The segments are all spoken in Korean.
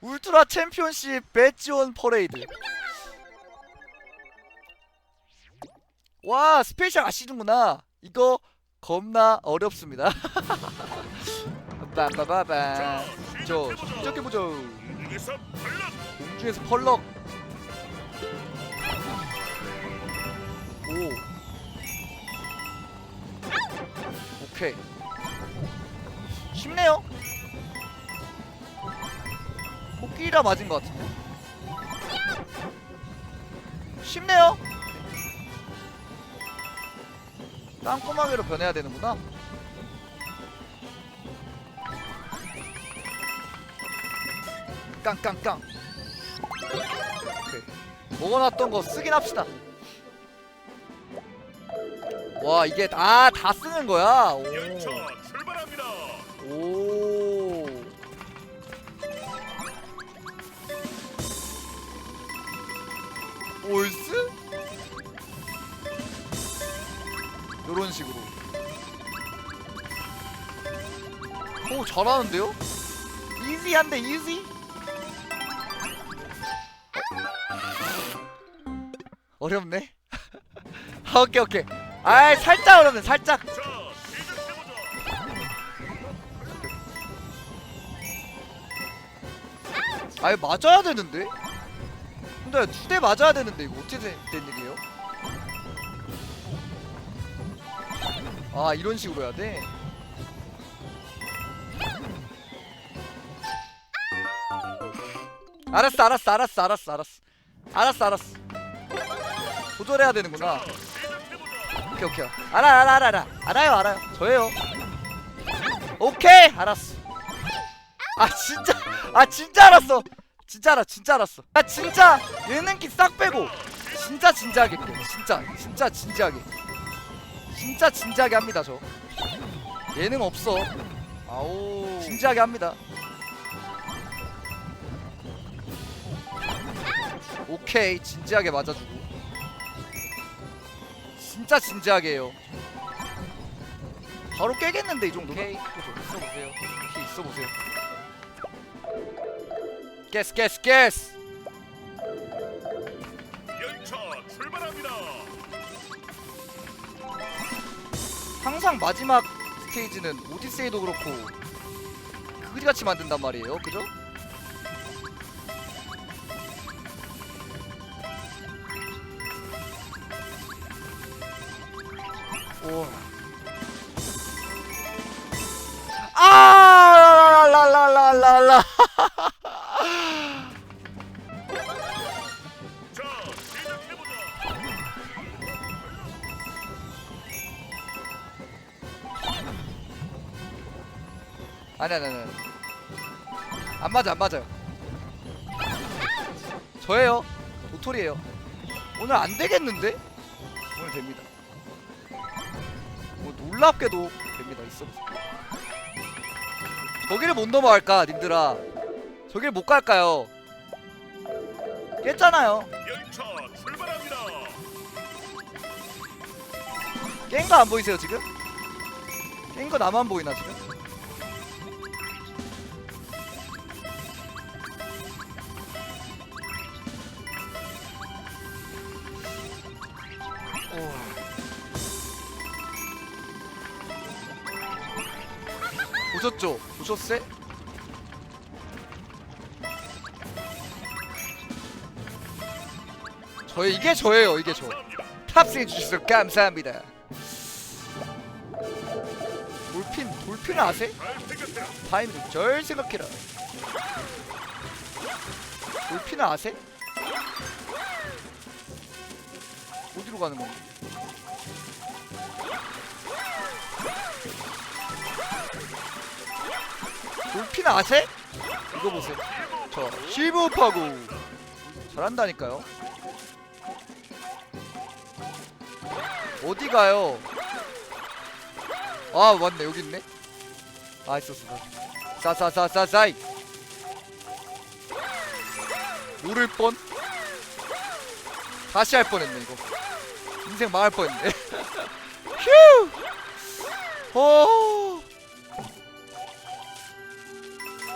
울트라 챔피언십 배지원 퍼레이드. 와 스페셜 아시는구나. 이거 겁나 어렵습니다. 빰빠바밤 저 여기서 발락 공중에서 펄럭. 오. 오케이. 쉽네요 끼리라 맞은 것 같은데 쉽네요 땅꼬마개로 변해야 되는구나 깡깡깡 오케이. 먹어놨던 거 쓰긴 합시다. 와 이게 아다 쓰는 거야. 열 올스? 요런 식으로. 오 잘하는데요? 이지한데 이지? 어렵네. 아, 오케이 오케이. 아 살짝 어렵네 살짝. 아예 맞아야 되는데? 근데 두 대 맞아야 되는데 이거 어떻게 된, 된 일이에요? 아 이런 식으로 해야 돼? 알았어 알았어 알았어 알았어 알았어. 알았어 알았어. 조절해야 되는구나. 오케이 오케이. 알아 알아 알아 알아. 알아요 알아요. 저예요. 오케이 알았어. 아 진짜 아 진짜 알았어 진짜 알아 진짜 알았어. 아 진짜 예능기 싹 빼고 진짜 진지하게 할게요 진짜 진짜 진지하게. 진짜 진지하게 합니다 저. 예능 없어. 아오. 진지하게 합니다. 오케이. 진지하게 맞아주고. 진짜 진지하게 해요. 바로 깨겠는데 이 정도면? 오케이. 있어보세요. 오케이 있어보세요 게스 게스 게스 열차 출발합니다. 항상 마지막 스테이지는 오디세이도 그렇고 그지같이 만든단 말이에요 그죠? 오. 아니 아니 아니. 안 맞아 안 맞아요. 저예요. 도토리예요. 오늘 안 되겠는데? 오늘 됩니다. 뭐 놀랍게도 됩니다. 있어. 저기를 못 넘어갈까, 님들아? 저기를 못 갈까요? 깼잖아요. 열차 출발합니다. 깬 거 안 보이세요 지금? 깬 거 나만 보이나 지금? 보셨어요? 저 이게 저예요 이게 저. 탑승해 주셔서 감사합니다. 돌핀? 잘 생각해라. 타임도 절 생각해라. 돌핀을 아세요? 어디로 가는 건데? 돌핀 아세요? 이거 보세요. 저 실버파고 잘한다니까요. 어디 가요? 아 맞네 여기 있네. 아 있었어. 싸싸싸싸싸이. 모를 뻔. 다시 할 뻔했네 이거. 인생 망할 뻔했네. 휴. 어.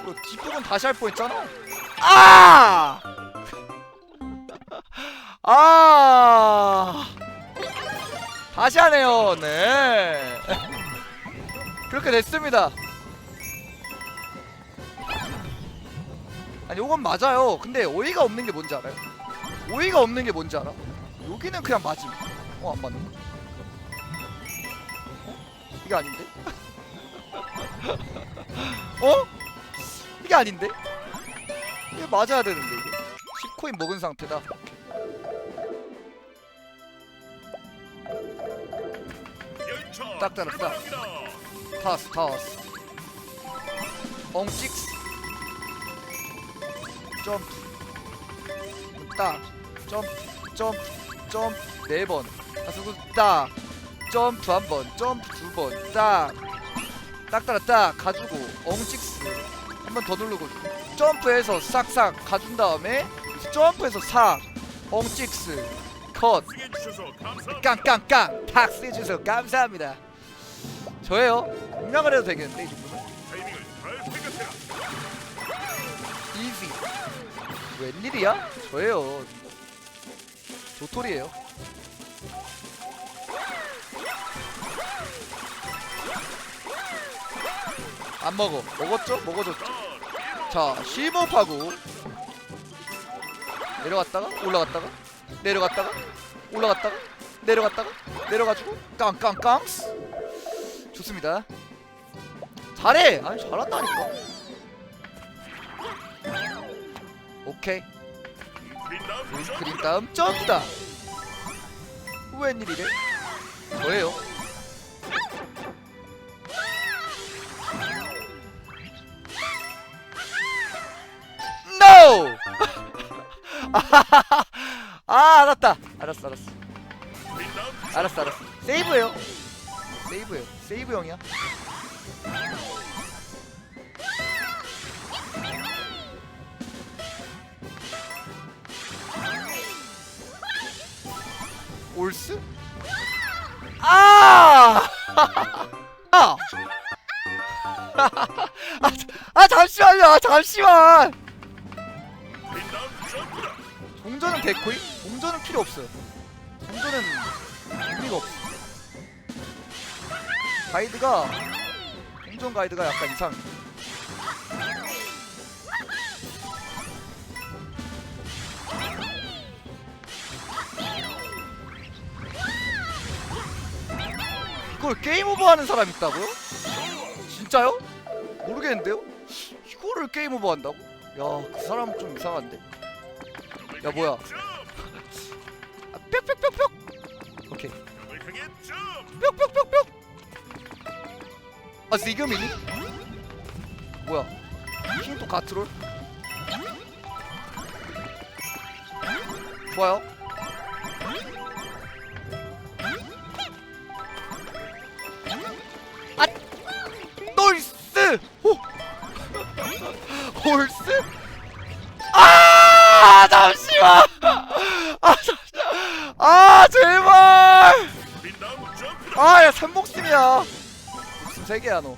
이거 뒷부분 다시 할 뻔했잖아. 아! 아! 다시 하네요. 네. 그렇게 됐습니다. 아니, 요건 맞아요. 근데 오이가 없는 게 뭔지 알아요? 오이가 없는 게 뭔지 알아? 여기는 그냥 맞음. 어, 안 맞는 거. 어? 이게 아닌데? 어? 이게 아닌데? 이게 맞아야 되는데 이게. 10코인 먹은 상태다. 딱. 출발합니다. 타스 타스. 엉찍스. 점프. 딱. 점프 점프 점프. 네번. 가수고 딱. 점프 한번 점프 두번딱딱 따라 딱 가지고 엉찍스 한 번 더 누르고 점프해서 싹싹 가준 다음에 점프해서 싹 엉찍스 컷. 깡깡깡 탁스 해주셔서 감사합니다 저예요 분명을 해도 되겠는데 이 정도면 타이밍을 잘 생각해라. 이지 웬일이야? 저예요 도토리예요 안 먹어 먹었죠? 먹어줬죠 자 심호흡하고 내려갔다가 올라갔다가 내려갔다가 올라갔다가 내려갔다가 내려가지고 깡깡깡. 좋습니다. 잘해! 아니 잘한다니까. 오케이. 그린 다음 점프다. 웬일이래? 저예요 아 알았다. 알았어 알았어. 알았어 알았어. 세이브예요. 세이브예요. 세이브형이야? 올스? 아! 아! 아 잠시만요. 아, 잠시만 데코이? 동전은 필요 없어요. 동전은 의미가 없어. 가이드가 동전 가이드가 약간 이상. 이걸 게임 오버 하는 사람 있다고요? 진짜요? 모르겠는데요? 이거를 게임 오버 한다고? 야, 그 사람 좀 이상한데? 야, 뭐야? 아 지금이니? 뭐야? 킹또 가트롤? 좋아요. 아 놀스! 호! 홀스 세 개야 너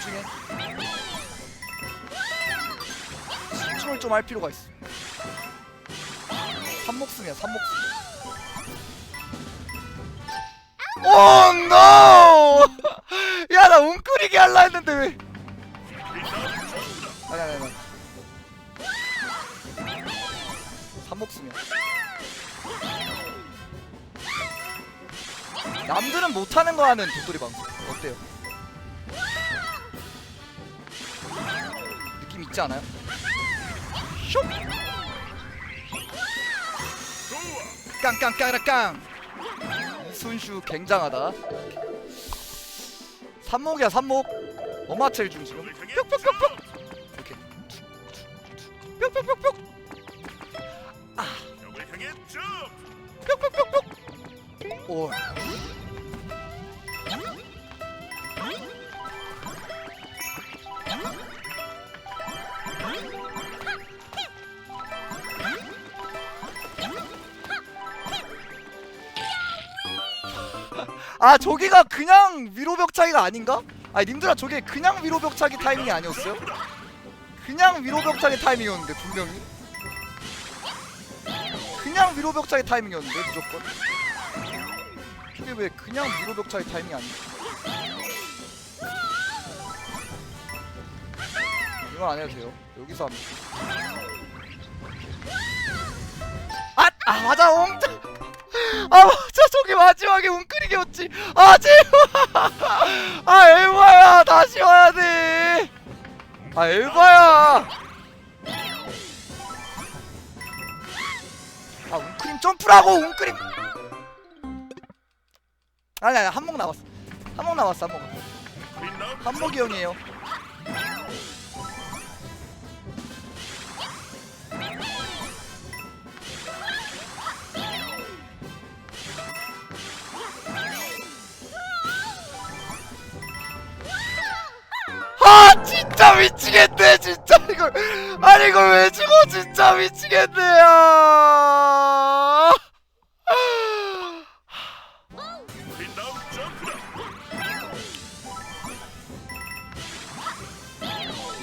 집중해. 집중을 좀 할 필요가 있어. 삼목숨이야 삼목숨 오 노! 야나 웅크리게 할라 했는데 왜. 아니 아니 아니. 삼목숨이야. 남들은 못하는 거 하는 도토리 방송. 어때요? 있지 않아요? 슉! 깡깡깡깡 이순슈 굉장하다 삼목이야 삼목 어마첼 중 지금 뿅뿅뿅뿅. 이렇게 뿅뿅뿅뿅 점프. 뿅뿅뿅뿅 오 아 저기가 그냥 위로 벽차기가 아닌가? 아니 님들아 저게 그냥 위로 벽차기 타이밍이 아니었어요? 그냥 위로 벽차기 타이밍이었는데 분명히 그냥 위로 벽차기 타이밍이었는데 무조건? 이게 왜 그냥 위로 벽차기 타이밍이 아니야? 이건 안 해도 돼요. 여기서 하면 아! 아 맞아! 엉자 아 맞아! 저기 마지막에 웅크 리게였지. 아 제발 아 에바야 다시 와야 돼. 아 에바야. 아 웅크림 점프라고 웅크림. 아니 아니 한몫 남았어. 한몫 남았어 빛나는 한몫이 형이에요 진짜 미치겠네 진짜 이걸 아니 이걸 왜 죽어 진짜 미치겠네 아 빛나는 점프다.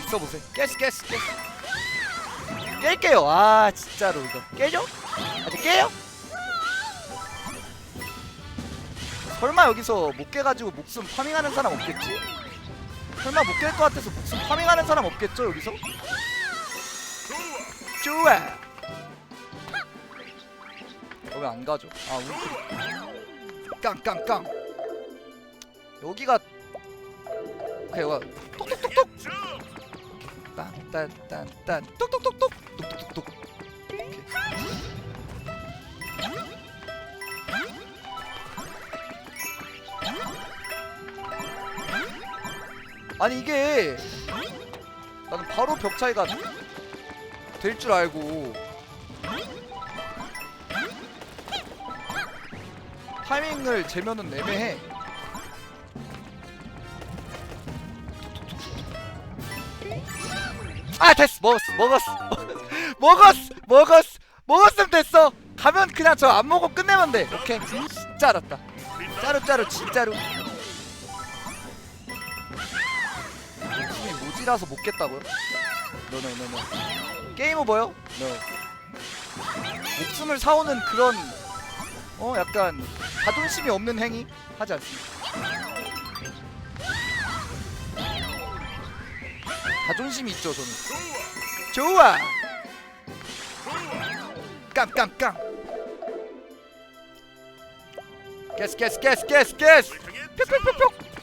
있어 보세요 깼어 깼어 깼어 깰게요 아 진짜로 이거 깨죠? 아직 깨요? 설마 여기서 못 깨가지고 목숨 파밍하는 사람 없겠지? 설마 못 깰 것 같아서 목숨 파밍하는 사람 없겠죠 여기서? 좋아. 어, 왜안 가죠? 아 우리 깡깡깡 여기가 오케이 와 점프. 딴딴딴딴 똑똑똑똑 똑똑똑똑 아니 이게 나는 바로 벽 차이가 될 줄 알고. 타이밍을 재면은 애매해. 아 됐어. 먹었어. 먹었어. 먹었어. 먹었어. 먹었으면 됐어. 가면 그냥 저 안 먹고 끝내면 돼. 오케이. 진짜 알았다. 짜루 짜루 진짜로 모지라서 못 깼다고요? 너너너너 게임 오버요? 너 목숨을 사오는 그런 어 약간 자존심이 없는 행위 하지 않습니다 자존심이 있죠 저는 좋아. 깜깜깜 게스 게스 게스 게스 불쌍해. 뿅뿅뿅뿅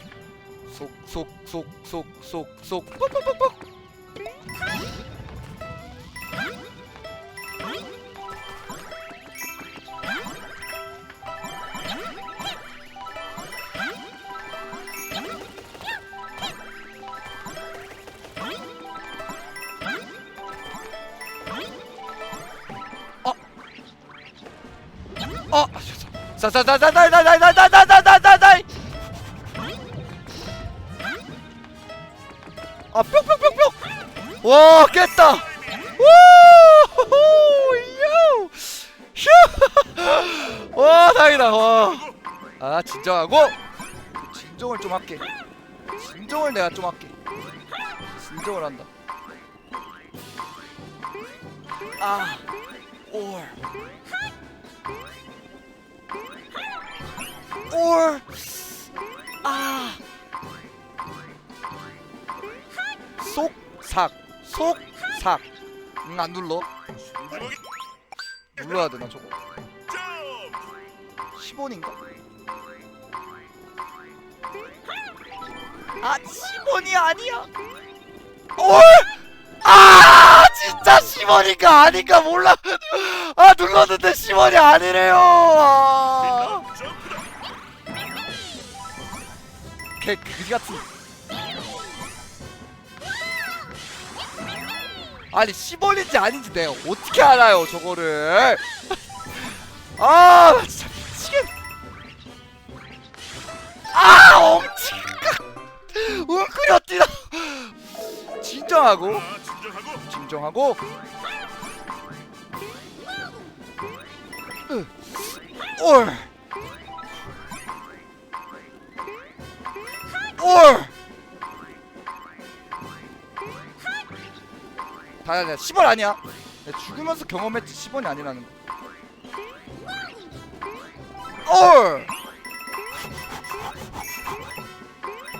속속속속 속속 뽁뽁뽁뽁 어, 자자자자자자자자자자자 아, 뿅뿅뿅뿅! 와, 깼다! 와, 다행이다. 와. 아, 진정하고 진정을 좀 할게. 진정을 내가 좀 할게. 진정을 한다. 아, 올. 올. 아. 속삭. 속삭. 응, 안 눌러. 눌러야 되나 저거. 점프. 10원인가? 아 10원이 아니야 올! 아 진짜 10원인가 아닌가 몰라 아 눌렀는데 10원이 아니래요 아. 빛나는 점프다. 개 그지 같은 아니 10원인지 아닌지 내가 어떻게 알아요 저거를 아 진짜 미치겠 아 엄지가 웅크려 뛰다 진정하고 아, 진정하고. 올 올! 아니야 10원 아니야? 내가 죽으면서 경험했지. 10원이 아니라는 거. 올!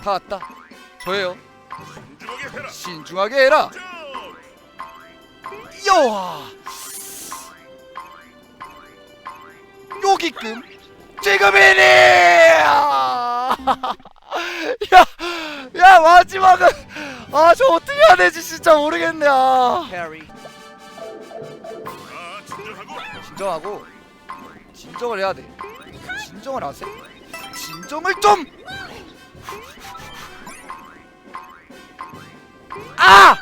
다 왔다. 저예요. 신중하게 해라. 여와. 여기끔 지금이니! 야, 야 마지막은 아 저 어떻게 해야 되지? 진짜 모르겠네. 아. 진정하고. 진정하고 진정을 해야 돼. 진정을 하세요 진정을 좀! 아!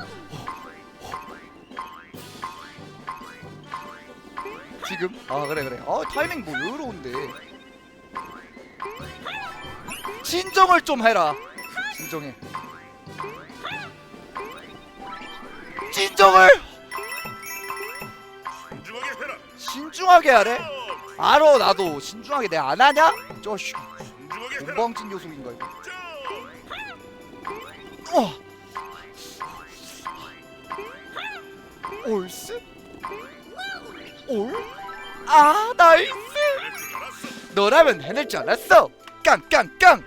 지금? 아 그래 그래. 아 타이밍 뭐 여유로운데. 진정을 좀 해라. 진정해 진정을 신중하게 해라. 신중하게 하래? 점. 알어 나도 신중하게 내가 안 하냐? 저씨 신중하게 해라. 공방진 요소인가 이거 점. 어 올스? 올? 아 나이스. 너라면 해낼 줄 알았어 깡깡깡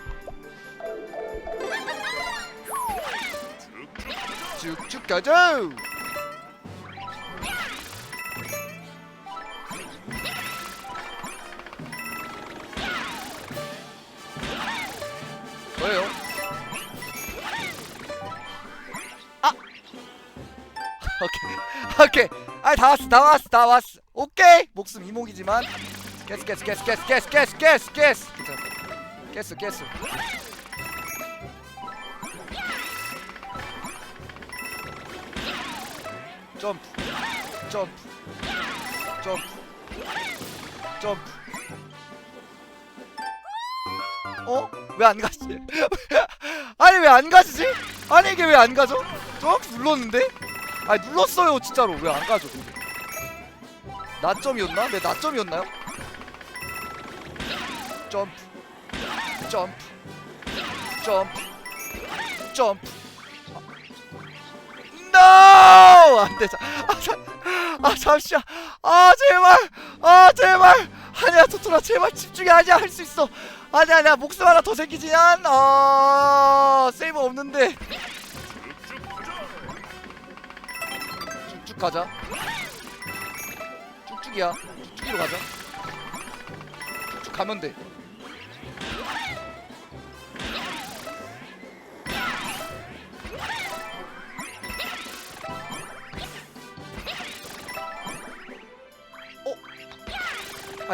쭉쭉. 가자. 뭐예요? 아! 오케이. 오케이. 아 다 왔어 다 왔어 다 왔어. 오케이. 목숨 이목이지만. 깨스 깨스 깨스 깨스 깨스 깨스 깨스 깨스 깨스 점프 점프 점프 점프 어? 왜 안 가지? 아니 왜 안 가지지? 아니 이게 왜 안 가죠? 점프 눌렀는데? 아니 눌렀어요 진짜로 왜 안 가죠? 근데? 나점이었나? 내 나점이었나요? 점프 점프 점프 점프 NO! 안돼 아, 자, 아 잠시만. 아 제발. 아 제발. 아니야 토토라 제발 집중해. 아니야 할 수 있어. 아니야 아니야. 목숨 하나 더 생기지만 아 세이브 없는데. 쭉쭉 가자. 쭉쭉이야. 쭉쭉이로 가자. 쭉쭉 가면 돼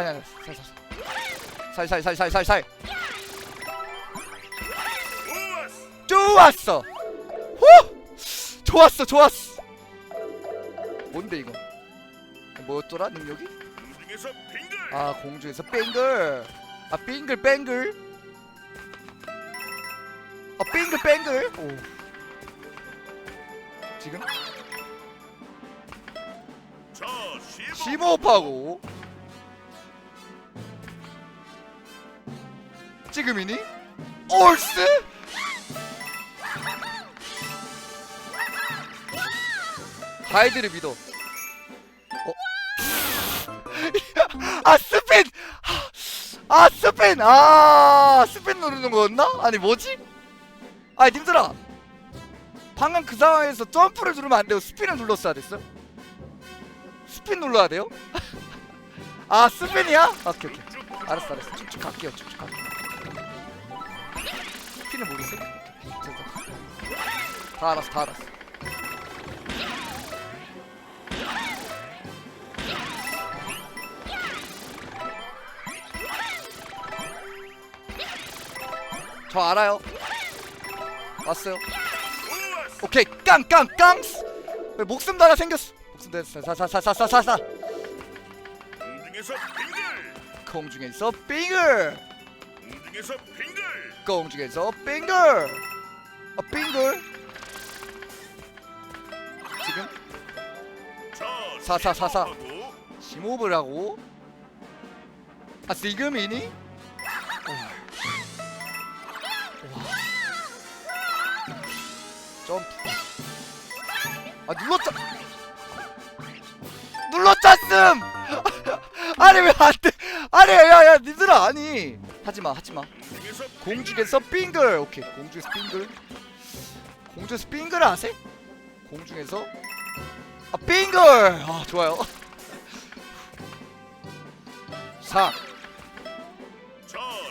아니 아니 살 살 살 살 살살살살. 좋았어. 좋았어 후! 좋았어 좋았어. 뭔데 이거? 뭐였더라 능력이? 아 공중에서 뱅글. 아 빙글 뱅글. 아 빙글 뱅글. 오. 지금? 자, 시범. 심호흡하고 지금이니? 올스? 가이드를 믿어 어? 아 스핀! 아 스핀! 아 스핀 누르는 거였나? 아니 뭐지? 아니 님들아 방금 그 상황에서 점프를 누르면 안 돼요 스핀을 눌렀어야 됐어 스핀 눌러야 돼요? 아 스핀이야? 오케이 오케이. 알았어 알았어 쭉쭉 갈게요 쭉쭉 갈게요 오케이 오케이 됐다 다 알았어 다 알았어. 저 알아요. 왔어요. 오케이 깡깡깡! 왜 목숨도 하나 생겼어? 목숨 됐어. 사사사사사사사. 공중에서 빙글. 공중에서 빙글! 공중에서 빙 글. 공중에서 빙글 아 빙글 지금 자, 사, 사, 사, 사. 시범하고. 심호흡을 하고 아 지금이니? 우와. 점프 아 눌렀자 뜸 아니 왜 안돼 아니 야야 니들아 아니 하지마 하지마 공중에서 빙글. 오케이 공중에서 빙글. 공중에서 빙글 아세? 공중에서 아 빙글! 아 좋아요. 4자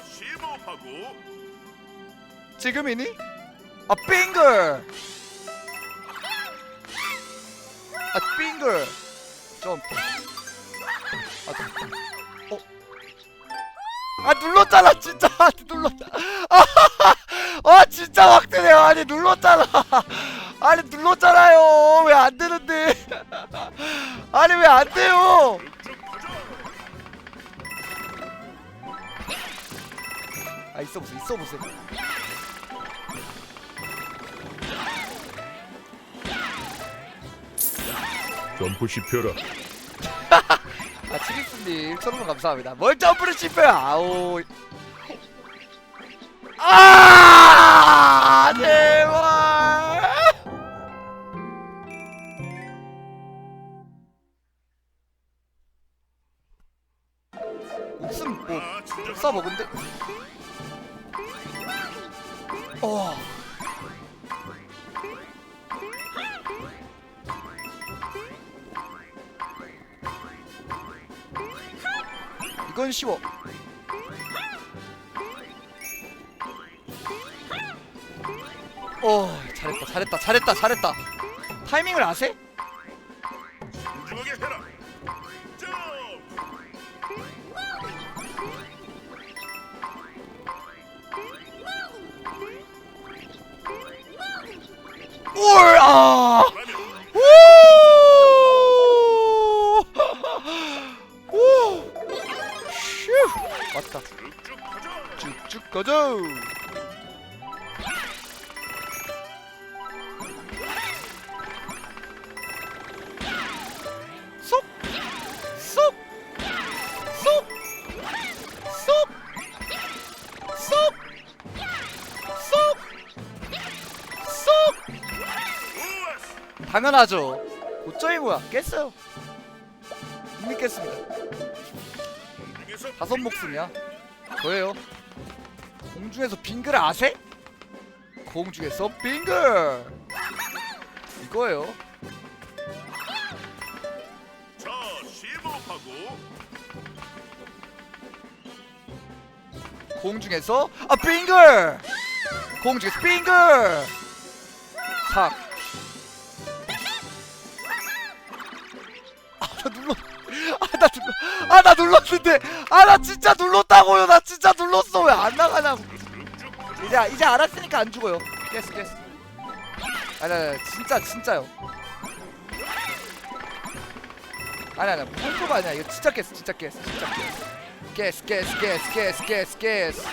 심호하고. 지금이니? 아 빙글! 아 빙글! 점프 아, 어? 아 눌렀잖아 진짜. 아, 눌렀다. 아, 아 진짜 확대네요. 아니 눌렀잖아. 아니 눌렀잖아요. 왜 안 되는데? 아니 왜 안 돼요? 아 있어 보세요 있어 보세요. 점프 씹혀라 아 치기스님 1,000원 감사합니다. 뭘 점프를 씹혀요 아우. 아! 제발. 목숨 뭐아 진짜 싸 먹은데? 어 이건 쉬워 어 잘했다 잘했다 잘했다 잘했다 타이밍을 아세? 올! 아! 가자. 쏙! 쏙! 쏙! 쏙! 쏙! 당연하죠. 고점이 뭐야? 깼어요. 깼습니다. 공중에서 다섯 목숨이야. 저예요. 공중에서 빙글 아세? 공중에서 빙글. 이거예요. 자 심호하고 공중에서 아 빙글. 공중에서 빙글. 삭. 아 나 눌렀는데. 아 나 진짜 눌렀다고요. 나 진짜 눌렀어. 왜 안 나가냐고. 이제 이제 알았으니까 안 죽어요. 깼어 깼어. 아니 아니 진짜 진짜요. 아니 아니 무슨 소가 아니야. 이거 진짜 깼어 진짜 깼어 진짜 깼어. 깼어 깼어 깼어 깼어 깼어.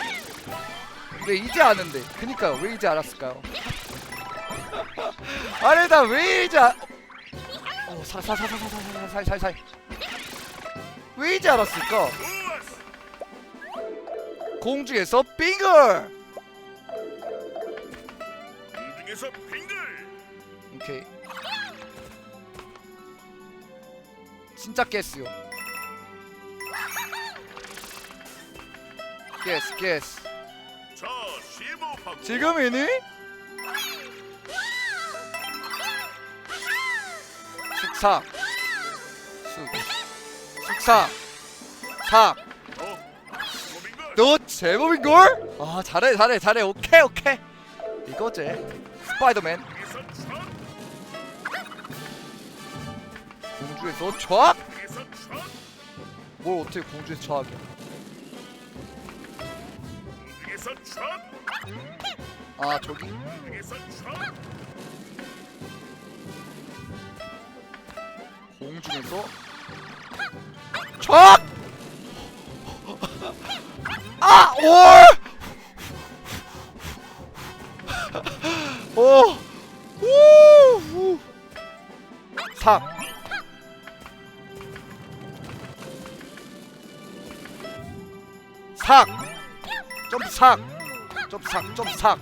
왜 이제 아는데? 그니까요. 왜 이제 알았을까요? 아니 나 왜 이제 아... 어 살살살살살살살살살 왜 이제 알았을까? 공중에서 빙글. 공중에서 빙글 오케이 진짜 깼어요 깼어 깼어 자 심호하고 지금이니? 숙삭 축사. 4너 제법인걸? 아 잘해 잘해 잘해. 오케이 오케이. 이거지. 스파이더맨. 공주에서 저악? 뭘 어떻게 공주에서 저악이야? 아 저기? 공중에서 촥! 아! 올! 오! 우! 우! 삭! 삭! 점프 삭! 점프 삭! 점프 삭!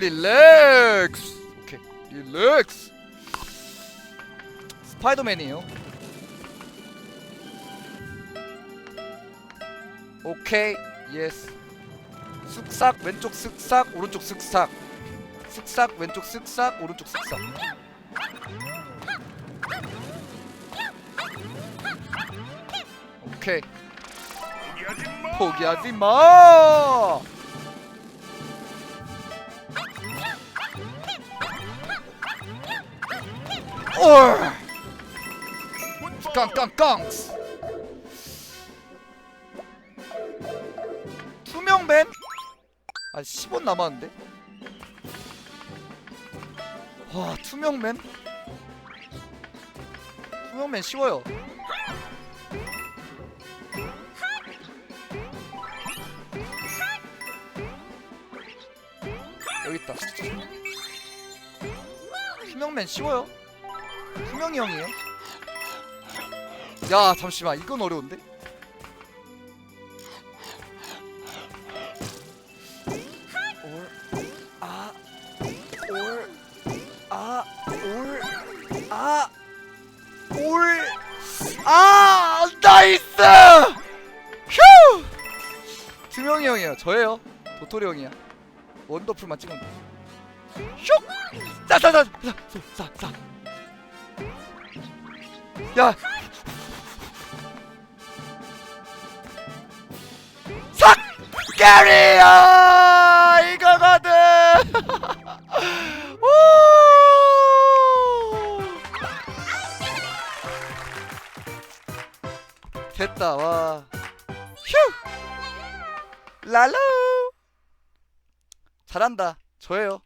네 릴렉스! 오케이 릴렉스 스파이더맨이에요 오케이. 예스 쓱싹 왼쪽 쓱싹 오른쪽 쓱싹. 쓱싹 왼쪽 쓱싹 오른쪽 쓱싹. 오케이. 포기하지 마. 깡깡깡 투명맨? 아 10원 남았는데? 와 투명맨? 투명맨 쉬워요 여기 있다 투명맨 쉬워요 투명이 형이에요 야 잠시만 이건 어려운데? 올, 아, 나이스! 휴! 투명이 형이에요. 저예요. 도토리 형이야. 원더풀만 찍으면 돼. 슉! 자, 자, 자, 자, 자, 자. 야! 삭! 캐리야! 이거거든! 됐다, 와. 휴! 랄루! 잘한다. 저예요.